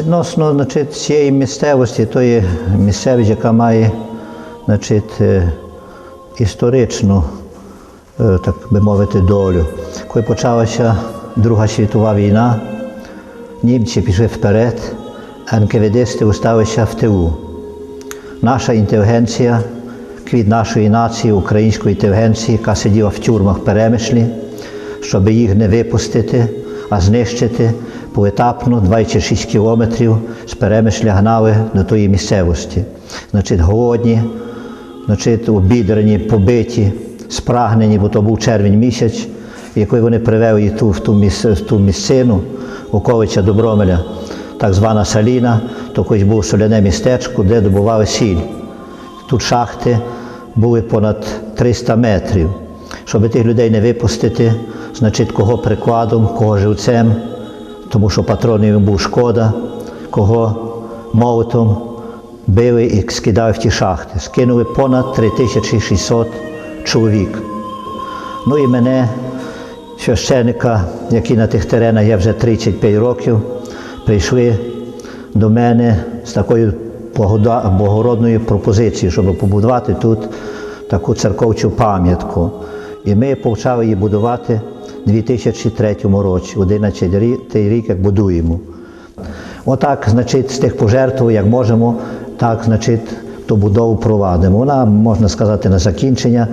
Відносно значить, цієї місцевості, тої місцевості, яка має значить, е, історичну, е, так би мовити, долю. Коли почалася Друга світова війна, німці пішли вперед, а НКВДисти усталися в тилу. Наша інтелігенція, квіт нашої нації, української інтелігенції, яка сиділа в тюрмах перемишлі, щоб їх не випустити, а знищити поетапно 26 кілометрів з перемишля гнали до тої місцевості. Значить, голодні, значить, обідрені, побиті, спрагнені, бо то був червень місяць. І вони привели ту, в, ту міс, ту місцину, околиця Добромеля, так звана Саліна, то колись було соляне містечко, де добували сіль. Тут шахти були понад 300 метрів. Щоб тих людей не випустити, значить, кого прикладом, кого живцем, тому що патронів їм був шкода, кого молотом били і скидали в ті шахти. Скинули понад 3600 чоловік. Ну і мене, священика, який на тих теренах є вже 35 років, прийшли до мене з такою благородною пропозицією, щоб побудувати тут таку церковчу пам'ятку. І ми почали її будувати 2003 році, 11 рік, як будуємо. Отак, значить, з тих пожертв, як можемо, так, значить, ту будову провадимо. Вона, можна сказати, на закінчення,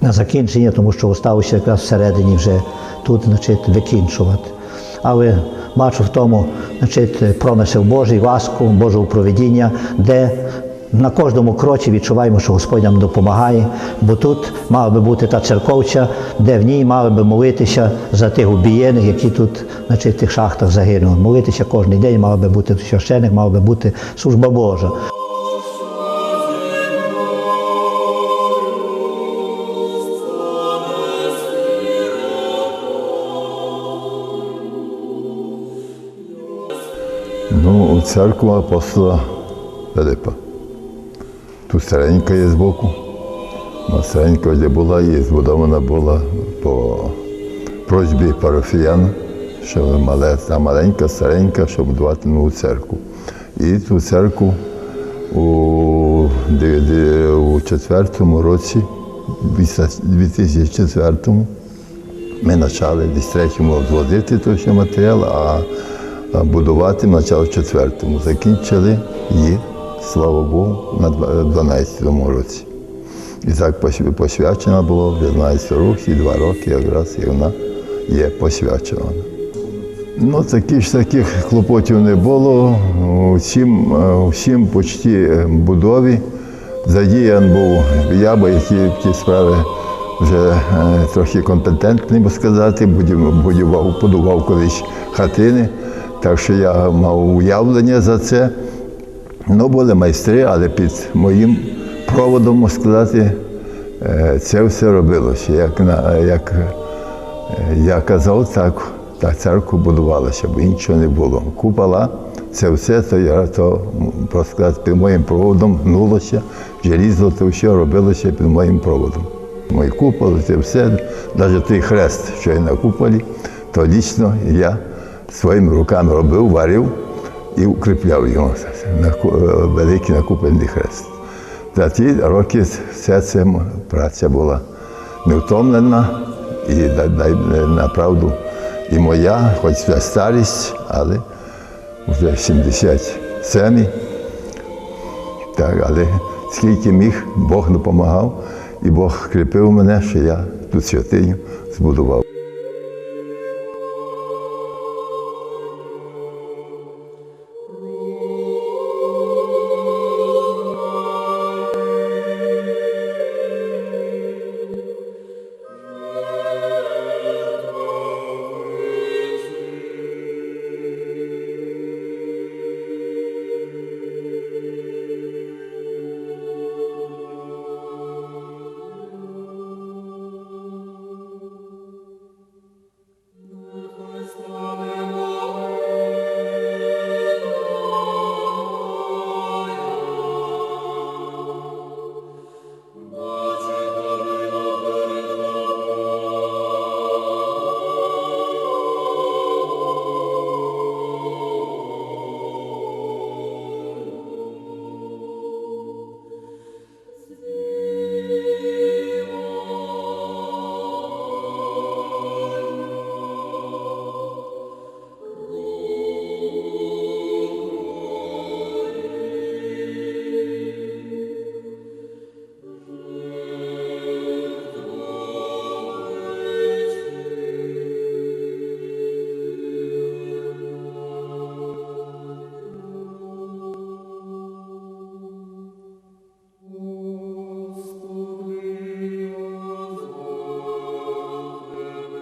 на закінчення, тому що залишилося якраз всередині вже тут, значить, викінчувати. Але бачу в тому, значить, промисел Божий, ласку, Божого проведіння, де на кожному кроці відчуваємо, що Господь нам допомагає, бо тут мала би бути та церковця, де в ній мали би молитися за тих убієних, які тут значить, в тих шахтах загинули. Молитися кожен день, мав би бути священик, мала би бути служба Божа. Ну, церква апостола Филипа. Тут старенька є збоку. Старенька вже була і збудована була по просьбі парафіян, що мале, та маленька, старенька, щоб будувати нову церкву. І ту церкву у 2004 році, 2004 ми почали десь третьому зводити той ще матеріал, а будувати почали в четвертому. Закінчили її, слава Богу, на 12-му році. І так посвя- посвячена була в 15 років, і два роки якраз і вона є посвячена. Ну, такі ж таких клопотів не було. Усім, е, всім почті будові задіян був я, бо які в ті справи вже е, трохи компетентний, сказати, будував, будував колись хатини, так що я мав уявлення за це. Ну, були майстри, але під моїм проводом, сказати, е, це все робилося. Як, як е, я казав, так, так церква будувалася, бо іншого не було. Купола, це все, то я то, просто сказати, під моїм проводом гнулося, желізо, то все робилося під моїм проводом. Мій купол, це все, навіть той хрест, що є на куполі, то лічно я своїми руками робив, варив і укріпляв його на е, великий накуплений хрест. За ті роки вся ця праця була невтомлена і дай направду і моя, хоч це старість, але вже 77. Так, але скільки міг, Бог допомагав, і Бог кріпив мене, що я ту святиню збудував.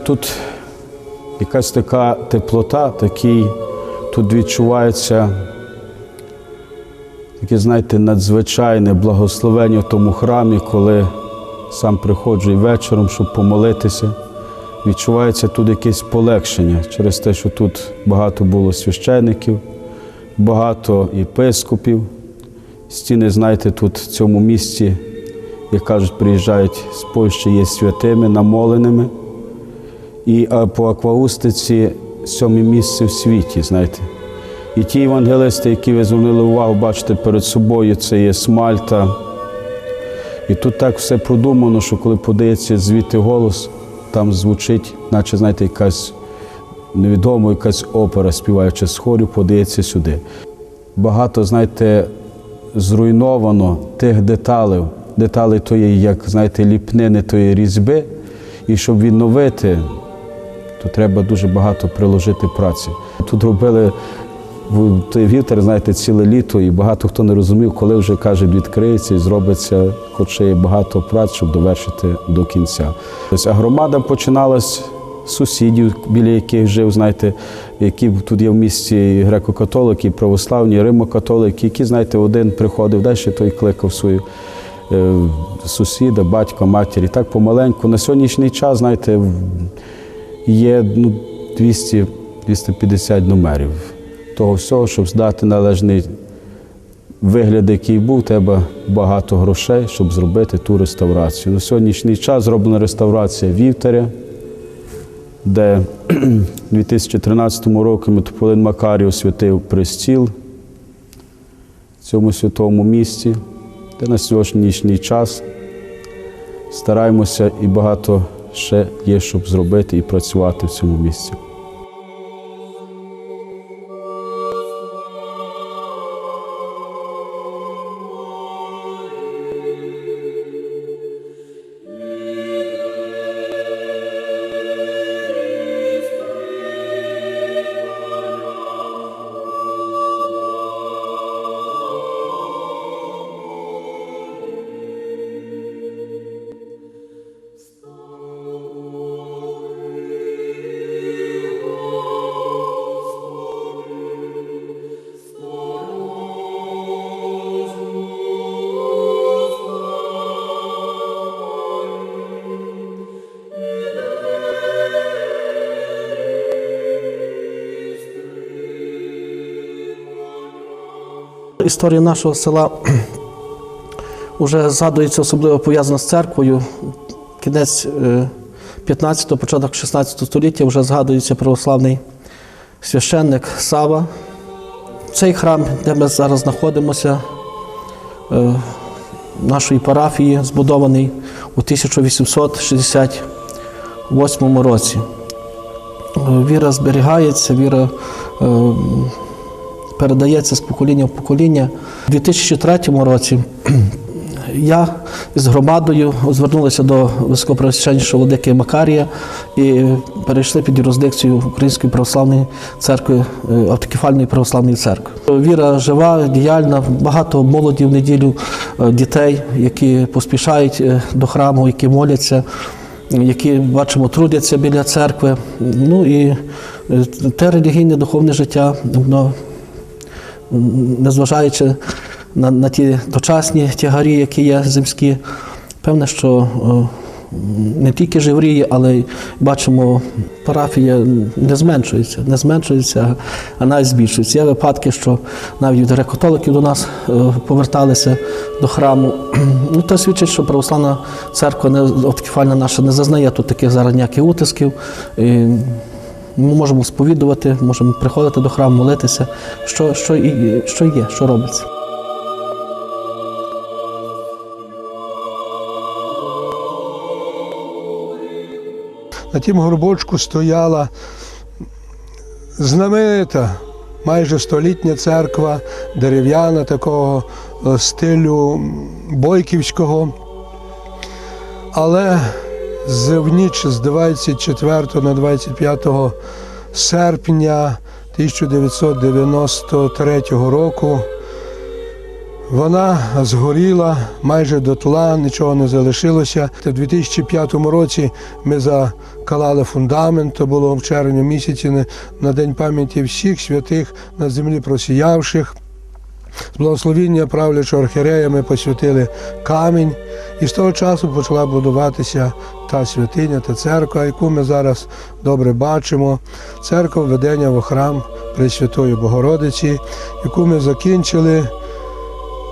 Тут якась така теплота, такий тут відчувається таке, знаєте, надзвичайне благословення в тому храмі, коли сам приходжу і вечором, щоб помолитися. Відчувається тут якесь полегшення через те, що тут багато було священиків, багато єпископів. Стіни, знаєте, тут в цьому місці, як кажуть, приїжджають з Польщі, є святими, намоленими. І по акваустиці сьоме місце в світі, знаєте. І ті євангелисти, які ви звернули увагу, бачите перед собою, це є Смальта. І тут так все продумано, що коли подається звідти голос, там звучить, наче, знаєте, якась невідома якась опера, співаючи з хорю, подається сюди. Багато, знаєте, зруйновано тих деталей, деталей тої, як знаєте, ліпнини тої різьби. І щоб відновити, то треба дуже багато приложити праці. Тут робили той вітер, знаєте, ціле літо, і багато хто не розумів, коли вже каже, відкриється і зробиться, хоч є багато праць, щоб довершити до кінця. Тобто, а громада починалась сусідів, біля яких жив, знаєте, які тут є в місті і греко-католики, і православні, і римо-католики, які, знаєте, один приходив, далі той кликав свою е, сусіда, батька, матір. І так помаленьку. На сьогоднішній час, знаєте, є ну, 200, 250 номерів того всього, щоб здати належний вигляд, який був, треба багато грошей, щоб зробити ту реставрацію. На сьогоднішній час зроблена реставрація вівтаря, де у 2013 році митрополит Макарій освятив престіл в цьому святому місці, де на сьогоднішній час стараємося і багато ще є, щоб зробити і працювати в цьому місці. Історія нашого села вже згадується особливо пов'язана з церквою. Кінець 15-го, початок 16 століття вже згадується православний священник Сава. Цей храм, де ми зараз знаходимося, е, нашої парафії, збудований у 1868 році. Е, Віра зберігається, віра е, передається з покоління в покоління. У 2003 році я з громадою звернулися до високопресвященнішого владики Макарія і перейшли під юрисдикцію Української православної церкви, е, автокефальної православної церкви. Віра жива, діяльна, багато молоді в неділю, е, дітей, які поспішають е, до храму, які моляться які бачимо трудяться біля церкви. Ну і те релігійне духовне життя, воно, незважаючи на, на ті дочасні тягарі, які є земські, певне, що е, не тільки живріє, але й бачимо, парафія не зменшується, не зменшується, а навіть збільшується. Є випадки, що навіть греко-католиків до нас е, поверталися до храму. Ну, це свідчить, що православна церква не автокефальна наша не зазнає тут таких зараз ніяких утисків. І ми можемо сповідувати, можемо приходити до храму, молитися, що, що, що є, що робиться. На тім горбочку стояла знаменита, майже столітня церква, дерев'яна такого е, стилю бойківського. Але в ніч з 24 на 25 серпня 1993 року Вона згоріла майже дотла, нічого не залишилося. У 2005 році ми закалали фундамент, то було в червні місяці на День пам'яті всіх святих на землі просіявших. З благословіння правлячого архірея ми посвятили камінь, і з того часу почала будуватися та святиня, та церква, яку ми зараз добре бачимо. Церква введення в храм Пресвятої Богородиці, яку ми закінчили.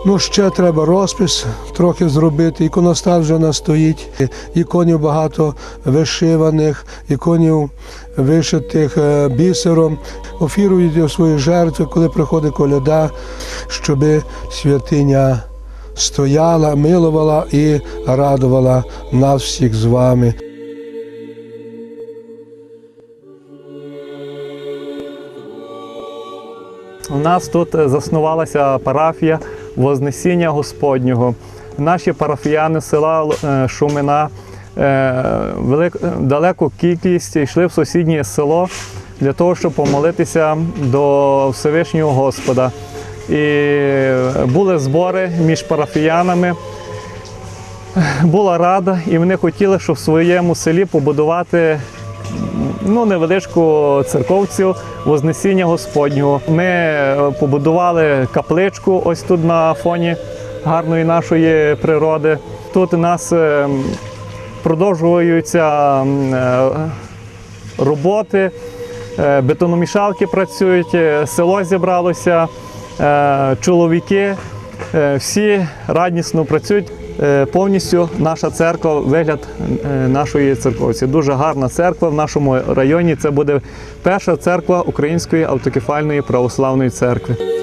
Ну, ще треба розпис трохи зробити. Іконостас вже настоїть. Іконів багато вишиваних, іконів вишитих е, бісером. Офірують свої жертви, коли приходить коляда, щоб святиня стояла, милувала і радувала нас всіх з вами. У нас тут заснувалася парафія Вознесіння Господнього. Наші парафіяни села е, Шумина е, далеку кількість йшли в сусіднє село для того, щоб помолитися до Всевишнього Господа. І були збори між парафіянами. Була рада, і вони хотіли, щоб в своєму селі побудувати ну, невеличку церковцю Вознесіння Господнього. Ми е, побудували капличку ось тут на фоні гарної нашої природи. Тут у нас е, продовжуються е, роботи, бетономішалки працюють, село зібралося, чоловіки. Всі радісно працюють. Е, Повністю наша церква, вигляд е, нашої церковці. Дуже гарна церква в нашому районі. Це буде перша церква Української автокефальної православної церкви.